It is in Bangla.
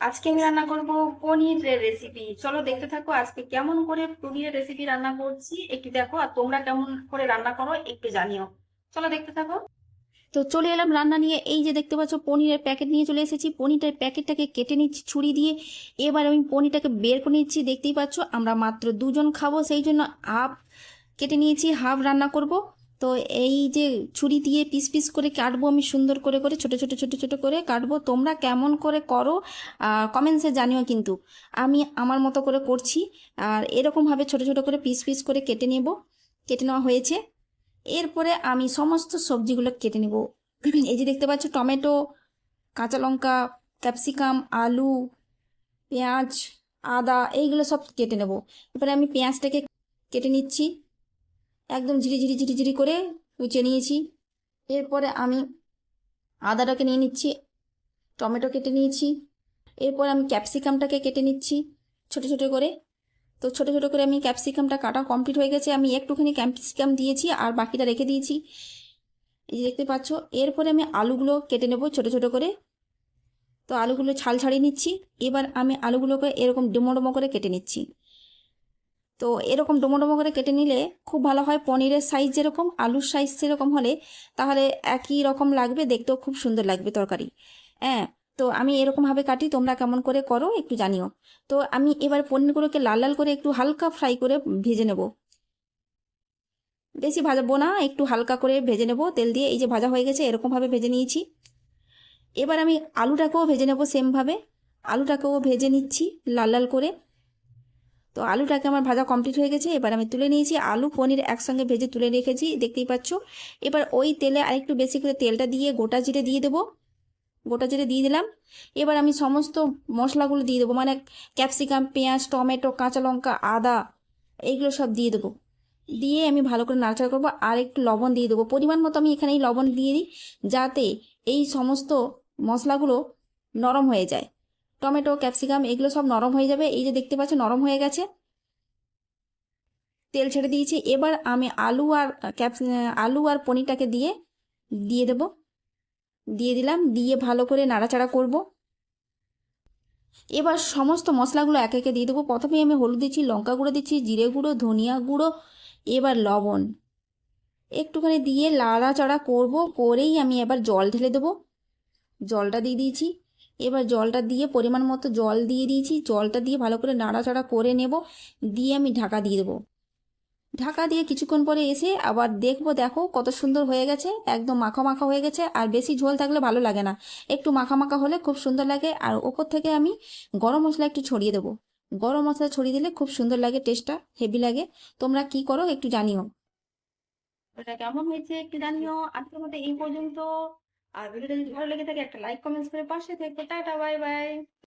আজকে আমি রান্না করব পনিরের রেসিপি চলো দেখতে থাকো আজকে কেমন করে পনিরের রেসিপি রান্না করছি। একটু দেখো আর তোমরা কেমন করে রান্না করো, একটু জানিও। চলো দেখতে থাকো। তো চলে এলাম রান্না নিয়ে। এই যে দেখতে পাচ্ছ, পনিরের প্যাকেট নিয়ে চলে এসেছি। পনিরের প্যাকেটটাকে কেটে নিচ্ছি, ছুরি দিয়ে। এবার আমি পনিরটাকে বের করে নিচ্ছি। দেখতেই পাচ্ছ, আমরা মাত্র দুজন খাব, সেই জন্য হাফ কেটে নিয়েছি, হাফ রান্না করব। তো এই যে ছুরি দিয়ে পিস পিস করে কাটবো আমি সুন্দর করে করে, ছোট ছোট ছোট ছোট করে কাটবো, তোমরা কেমন করে করো কমেন্টসে জানিও কিন্তু। আমি আমার মতো করে করছি, আর এরকমভাবে ছোট ছোট করে পিস পিস করে কেটে নেব, কেটে নেওয়া হয়েছে। এরপরে আমি সমস্ত সবজিগুলো কেটে নেব। এই যে দেখতে পাচ্ছ, টমেটো, কাঁচা লঙ্কা, ক্যাপসিকাম, আলু, পেঁয়াজ, আদা, এইগুলো সব কেটে নেব। এবারে আমি পেঁয়াজটাকে কেটে নিচ্ছি। একদম ঝিরি ঝিরি ঝিরি ঝিরি করে কুচিয়ে নিয়েছি। এরপরে আমি আদাটাকে নিয়ে নিচ্ছি, টমেটো কেটে নিয়েছি। এরপর আমি ক্যাপসিকামটাকে কেটে নিচ্ছি ছোট ছোট করে। তো ছোট ছোট করে আমি ক্যাপসিকামটা কাটা কমপ্লিট হয়ে গেছে। আমি একটুখানি ক্যাপসিকাম দিয়েছি আর বাকিটা রেখে দিয়েছি। এই যে দেখতে পাচ্ছ, এরপরে আমি আলুগুলো কেটে নেব ছোট ছোট করে। তো আলুগুলো ছাল ছাড়িয়ে নিচ্ছি। এবার আমি আলুগুলোকে এরকম ডুমো ডুমো করে কেটে নিচ্ছি। তো এরকম ডুমো ডুমো করে কেটে নিলে খুব ভালো হয়। পনিরের সাইজ যেরকম, আলুর সাইজ সেরকম হলে তাহলে একই রকম লাগবে, দেখতেও খুব সুন্দর লাগবে তরকারি। হ্যাঁ তো আমি এরকমভাবে কাটি, তোমরা কেমন করে করো একটু জানিও। তো আমি এবার পনিরগুলোকে লাল লাল করে একটু হালকা ফ্রাই করে ভেজে নেব। বেশি ভাজাবো না, একটু হালকা করে ভেজে নেব। তেল দিয়ে এই যে ভাজা হয়ে গেছে এরকমভাবে ভেজে নিয়েছি। এবার আমি আলুটাকেও ভেজে নেব সেমভাবে আলুটাকেও ভেজে নিচ্ছি লাল লাল করে। তো আলুটাকে আমার ভাজা কমপ্লিট হয়ে গেছে, এবার আমি তুলে নিয়েছি আলু, পনির একসঙ্গে ভেজে তুলে রেখেছি, দেখতেই পাচ্ছ। এবার ওই তেলে আরেকটু বেশি করে তেলটা দিয়ে গোটা জিরে দিয়ে দেবো। গোটা জিরে দিয়ে দিলাম। এবার আমি সমস্ত মশলাগুলো দিয়ে দেবো মানে ক্যাপসিকাম, পেঁয়াজ, টমেটো, কাঁচা লঙ্কা, আদা, এইগুলো সব দিয়ে দেবো। দিয়ে আমি ভালো করে নাড়াচাড়া করব, আর একটু লবণ দিয়ে দেবো। পরিমাণ মতো আমি এখানে এই লবণ দিয়ে দিই, যাতে এই সমস্ত মশলাগুলো নরম হয়ে যায়। টমেটো, ক্যাপসিকাম, এগুলো সব নরম হয়ে যাবে। এই যে দেখতে পাচ্ছ, নরম হয়ে গেছে। তেল ছেড়ে দিয়েছি। এবার আমি আলু আর ক্যাপস আলু আর পনিরটাকে দিয়ে দিয়ে দেব। দিয়ে দিলাম। দিয়ে ভালো করে নাড়াচাড়া করব। এবার সমস্ত মশলাগুলো এক একে দিয়ে দেবো। প্রথমে আমি হলুদ দিচ্ছি, লঙ্কা গুঁড়ো দিচ্ছি, জিরে গুঁড়ো, ধনিয়া গুঁড়ো, এবার লবণ। একটুখানি দিয়ে লাড়াচাড়া করব। করেই আমি এবার জল ঢেলে দেবো। জলটা দিয়ে দিয়েছি। এবার জলটা দিয়ে পরিমাণ মতো জল দিয়ে দিয়েছি। জলটা দিয়ে ভালো করে নাড়াচাড়া করে নেব। দিয়ে আমি ঢাকা দিয়ে দেবো। ঢাকা দিয়ে কিছুক্ষণ পরে এসে আবার দেখব, দেখো কত সুন্দর হয়ে গেছে। একদম মাখা মাখা হয়ে গেছে। আর বেশি ঝোল থাকলে ভালো লাগে না। একটু মাখা মাখা হলে খুব সুন্দর লাগে। আর ওপর থেকে আমি গরম মশলা একটু ছড়িয়ে দেবো। গরম মশলা ছড়িয়ে দিলে খুব সুন্দর লাগে টেস্টটা হেভি লাগে। তোমরা কি করো একটু জানিও। কেমন হয়েছে একটু জানিও। আজকের মধ্যে এই পর্যন্ত। আর ভিডিওটা যদি ভালো লেগে থাকে একটা লাইক কমেন্টস করে পাশে থেকো। Tata bye bye